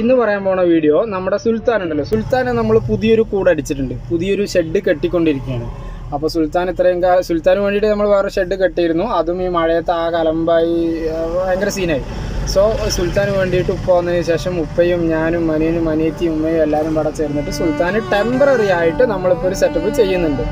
ഇന്ന് പറയാൻ പോണ വീഡിയോ നമ്മുടെ സുൽത്താൻ ഉണ്ടല്ലോ. സുൽത്താനെ നമ്മൾ പുതിയൊരു കൂട് അടിച്ചിട്ടുണ്ട്. പുതിയൊരു ഷെഡ് കെട്ടിക്കൊണ്ടിരിക്കുകയാണ്. അപ്പോൾ സുൽത്താൻ ഇത്രയും കാ സുൽത്താന് വേണ്ടിയിട്ട് നമ്മൾ വേറെ ഷെഡ് കെട്ടിയിരുന്നു. അതും ഈ മഴയത്ത് ആ കലമ്പായി ഭയങ്കര സീനായി സോ സുൽത്താന് വേണ്ടിയിട്ട് ഉപ്പ വന്നതിന് ശേഷം ഉപ്പയും ഞാനും അനിയനും അനിയത്തിയും ഉമ്മയും എല്ലാവരും ഇവിടെ ചേർന്നിട്ട് സുൽത്താന് ടെമ്പററി ആയിട്ട് നമ്മളിപ്പോൾ ഒരു സെറ്റപ്പ് ചെയ്യുന്നുണ്ട്.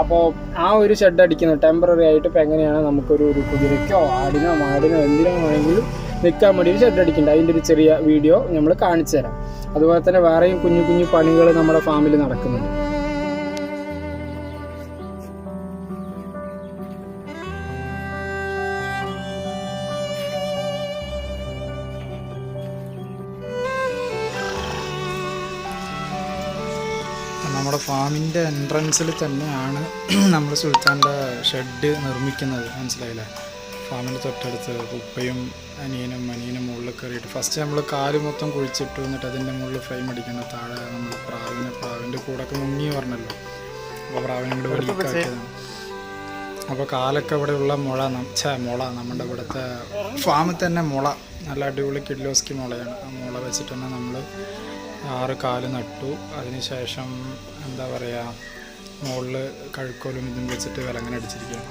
അപ്പോൾ ആ ഒരു ഷെഡ് അടിക്കുന്നത് ടെമ്പററി ആയിട്ട് ഇപ്പോൾ എങ്ങനെയാണ് നമുക്കൊരു ഒരു കുതിരയ്ക്കോ ആടിനോ മാടിനോ എന്തിനോ വേണമെങ്കിലും നിൽക്കാൻ വേണ്ടി ഒരു ഷെഡ് അടിക്കുന്നുണ്ട്. അതിന്റെ ഒരു ചെറിയ വീഡിയോ നമ്മൾ കാണിച്ചു തരാം. അതുപോലെ തന്നെ വേറെയും കുഞ്ഞു കുഞ്ഞു പണികൾ നമ്മുടെ ഫാമിൽ നടക്കുന്നുണ്ട്. നമ്മുടെ ഫാമിന്റെ എൻട്രൻസിൽ തന്നെയാണ് നമ്മൾ സുൽത്താന്റെ ഷെഡ് നിർമ്മിക്കുന്നത്. മനസ്സിലായില്ലേ? ഫാമിന്റെ തൊട്ടടുത്ത് ഉപ്പയും അനിയനും അനിയനും മുകളിൽ കയറിയിട്ട് ഫസ്റ്റ് നമ്മൾ കാൽ മൊത്തം കുഴിച്ചിട്ട് എന്നിട്ട് അതിന്റെ മുകളിൽ ഫ്രെയിം അടിക്കണം താഴെ നമ്മൾ പ്രാവിനെ പ്രാവിന്റെ കൂടൊക്കെ മുങ്ങി പറഞ്ഞല്ലോ. അപ്പോൾ പ്രാവിനെ കൂടെ വെളിക്കാക്കിയതാണ് അപ്പോൾ കാലൊക്കെ ഇവിടെയുള്ള മുള നമ്മ ഛേ മുള നമ്മുടെ ഇവിടുത്തെ ഫാമിൽ തന്നെ മുള നല്ല അടിപൊളി കിഡ്ലോസ്കി മുളയാണ്. ആ മുള വെച്ചിട്ട് തന്നെ നമ്മൾ ആറ് കാൽ നട്ടു. അതിനുശേഷം എന്താ പറയുക മുകളിൽ കഴുക്കോലും ഇതും വെച്ചിട്ട് വിലങ്ങനെ അടിച്ചിരിക്കുകയാണ്.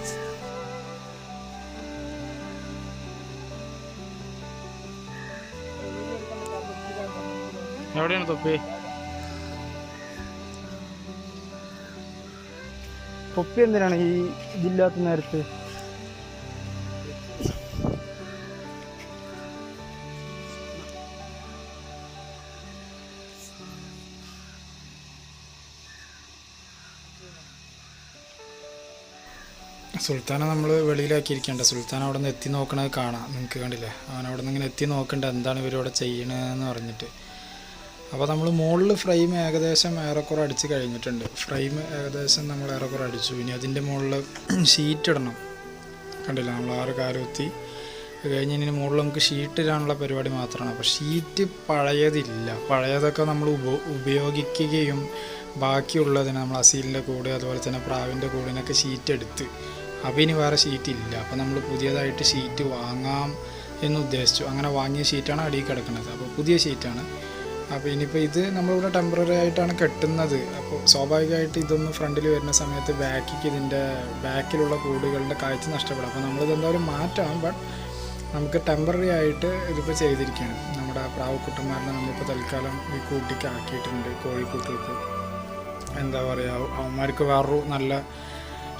എവിടെയാണ് തൊപ്പി? തൊപ്പി എന്തിനാണ് ഈ ഇതില്ലാത്ത നേരത്ത്? സുൽത്താനെ നമ്മൾ വെളിയിലാക്കിയിരിക്കേണ്ട. സുൽത്താൻ അവിടെ നിന്ന് എത്തി നോക്കണത് കാണാം. നിങ്ങൾക്ക് കണ്ടില്ലേ? അവൻ അവിടെ നിന്ന് ഇങ്ങനെ എത്തി നോക്കണ്ട. എന്താണ് ഇവരിവിടെ ചെയ്യണതെന്ന് പറഞ്ഞിട്ട്. അപ്പോൾ നമ്മൾ മുകളിൽ ഫ്രെയിം ഏകദേശം ഏറെക്കുറെ അടിച്ച് കഴിഞ്ഞിട്ടുണ്ട്. ഫ്രെയിം ഏകദേശം നമ്മൾ ഏറെക്കുറെ അടിച്ചു. ഇനി അതിന്റെ മുകളിൽ ഷീറ്റ് ഇടണം. കണ്ടില്ല? നമ്മൾ ആറ് കാലുത്തി കഴിഞ്ഞ് ഇനി മുകളിൽ നമുക്ക് ഷീറ്റ് ഇടാനുള്ള പരിപാടി മാത്രമാണ്. അപ്പോൾ ഷീറ്റ് പഴയതില്ല. പഴയതൊക്കെ നമ്മൾ ഉപ ഉപയോഗിക്കുകയും ബാക്കിയുള്ളതിന് നമ്മൾ അസീലിന്റെ കൂടെ അതുപോലെ തന്നെ പ്രാവിന്റെ കൂടിനൊക്കെ ഷീറ്റ് എടുത്ത്. അപ്പോൾ ഇനി വേറെ ഷീറ്റ് ഇല്ല. അപ്പോൾ നമ്മൾ പുതിയതായിട്ട് ഷീറ്റ് വാങ്ങാം എന്ന് ഉദ്ദേശിച്ചു. അങ്ങനെ വാങ്ങിയ ഷീറ്റാണ് അടിയിൽ കിടക്കുന്നത്. അപ്പോൾ പുതിയ ഷീറ്റാണ് അപ്പോൾ ഇനിയിപ്പോൾ ഇത് നമ്മളിവിടെ ടെമ്പററി ആയിട്ടാണ് കെട്ടുന്നത്. അപ്പോൾ സ്വാഭാവികമായിട്ട് ഇതൊന്ന് ഫ്രണ്ടിൽ വരുന്ന സമയത്ത് ബാക്കിക്ക് ഇതിന്റെ ബാക്കിലുള്ള കൂടുകളുടെ കാഴ്ച നഷ്ടപ്പെടും. അപ്പോൾ നമ്മളിത് എന്തായാലും മാറ്റാം ബട്ട് നമുക്ക് ടെമ്പററി ആയിട്ട് ഇതിപ്പോൾ ചെയ്തിരിക്കുകയാണ്. നമ്മുടെ പ്രാവക്കുട്ടന്മാരെ നമ്മളിപ്പോൾ തൽക്കാലം ഈ കൂട്ടിക്ക് ആക്കിയിട്ടുണ്ട് കോഴിക്കൂട്ടിലേക്ക് എന്താ പറയുക അവന്മാർക്ക് വേറൊരു നല്ല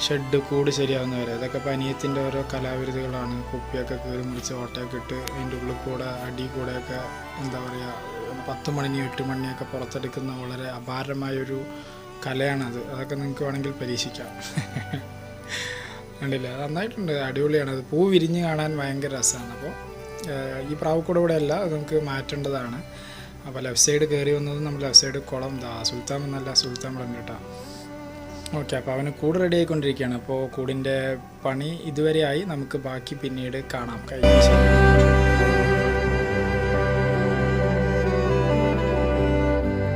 ഷെഡ് കൂട് ശരിയാവുന്നവരെ. അതൊക്കെ ഇപ്പോൾ അനിയത്തിന്റെ ഓരോ കലാവിരുതുകളാണ്. കുപ്പിയൊക്കെ കീറി മുറിച്ച് ഓട്ടയൊക്കെ ഇട്ട് അതിന്റെ ഉള്ളിൽ കൂടെ അടി കൂടെയൊക്കെ എന്താ പറയുക പത്ത് മണി എട്ട് മണിയൊക്കെ പുറത്തെടുക്കുന്ന വളരെ അപാരമായൊരു കലയാണത്. അതൊക്കെ നിങ്ങൾക്ക് വേണമെങ്കിൽ പരീക്ഷിക്കാം. കണ്ടില്ല? നന്നായിട്ടുണ്ട്. അടിപൊളിയാണ്. അത് പൂ വിരിഞ്ഞ് കാണാൻ ഭയങ്കര രസമാണ്. അപ്പോൾ ഈ പ്രാവക്കൂടെ ഇവിടെ അല്ല. അത് നമുക്ക് മാറ്റേണ്ടതാണ്. അപ്പോൾ ലെഫ്റ്റ് സൈഡ് കയറി വന്നത് നമ്മൾ ലെഫ്റ്റ് സൈഡ് കുളം ദാ സുൽത്താൻ എന്നല്ല സുൽത്താൻ പറഞ്ഞു കേട്ടോ. ഓക്കെ അപ്പോൾ അവന് കൂട് റെഡി ആയിക്കൊണ്ടിരിക്കുകയാണ്. അപ്പോൾ കൂടിന്റെ പണി ഇതുവരെയായി. നമുക്ക് ബാക്കി പിന്നീട് കാണാം. കഴിഞ്ഞ ശേഷം